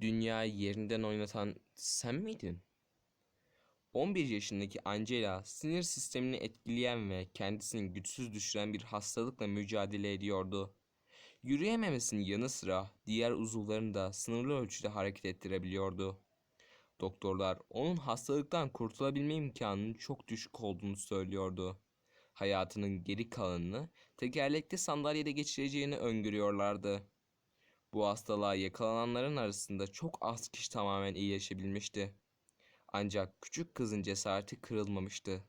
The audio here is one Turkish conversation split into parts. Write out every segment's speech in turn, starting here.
Dünyayı yerinden oynatan sen miydin? 11 yaşındaki Angela sinir sistemini etkileyen ve kendisini güçsüz düşüren bir hastalıkla mücadele ediyordu. Yürüyememesinin yanı sıra diğer uzuvlarını da sınırlı ölçüde hareket ettirebiliyordu. Doktorlar onun hastalıktan kurtulabilme imkanının çok düşük olduğunu söylüyordu. Hayatının geri kalanını tekerlekli sandalyede geçireceğini öngörüyorlardı. Bu hastalığa yakalananların arasında çok az kişi tamamen iyileşebilmişti. Ancak küçük kızın cesareti kırılmamıştı.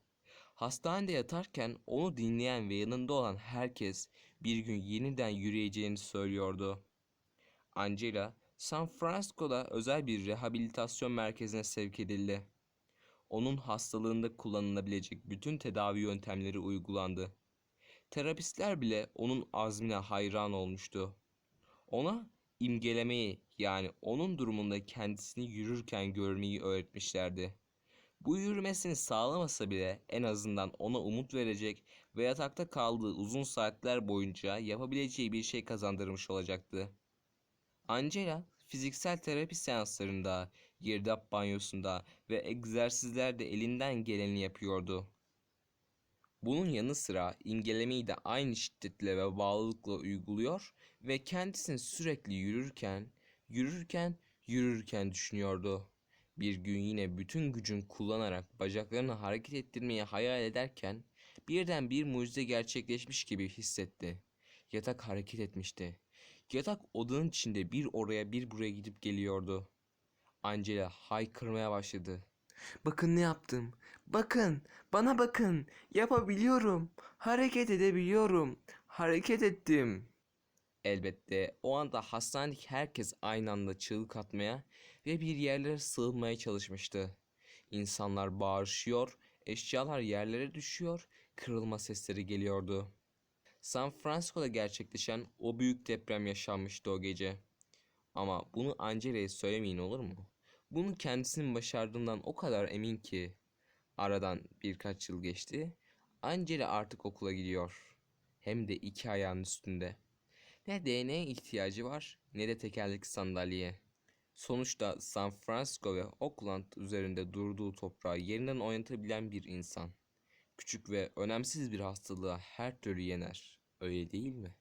Hastanede yatarken onu dinleyen ve yanında olan herkes bir gün yeniden yürüyeceğini söylüyordu. Angela, San Francisco'da özel bir rehabilitasyon merkezine sevk edildi. Onun hastalığında kullanılabilecek bütün tedavi yöntemleri uygulandı. Terapistler bile onun azmine hayran olmuştu. Ona imgelemeyi yani onun durumunda kendisini yürürken görmeyi öğretmişlerdi. Bu yürümesini sağlamasa bile en azından ona umut verecek ve yatakta kaldığı uzun saatler boyunca yapabileceği bir şey kazandırmış olacaktı. Angela fiziksel terapi seanslarında, girdap banyosunda ve egzersizlerde elinden geleni yapıyordu. Bunun yanı sıra imgelemeyi de aynı şiddetle ve bağlılıkla uyguluyor ve kendisini sürekli yürürken, yürürken, yürürken düşünüyordu. Bir gün yine bütün gücün kullanarak bacaklarını hareket ettirmeyi hayal ederken birden bir mucize gerçekleşmiş gibi hissetti. Yatak hareket etmişti. Yatak odanın içinde bir oraya bir buraya gidip geliyordu. Angela haykırmaya başladı. Bakın ne yaptım. Bakın, bana bakın. Yapabiliyorum. Hareket edebiliyorum. Hareket ettim. Elbette o anda hastanedeki herkes aynı anda çığlık atmaya ve bir yerlere sığınmaya çalışmıştı. İnsanlar bağırışıyor, eşyalar yerlere düşüyor, kırılma sesleri geliyordu. San Francisco'da gerçekleşen o büyük deprem yaşanmıştı o gece. Ama bunu Angela'ya söylemeyin olur mu? Bunu kendisinin başardığından o kadar emin ki. Aradan birkaç yıl geçti. Angela artık okula gidiyor. Hem de iki ayağının üstünde. Ne DNA ihtiyacı var ne de tekerlekli sandalyeye. Sonuçta San Francisco ve Oakland üzerinde durduğu toprağı yerinden oynatabilen bir insan. Küçük ve önemsiz bir hastalığa her türlü yener. Öyle değil mi?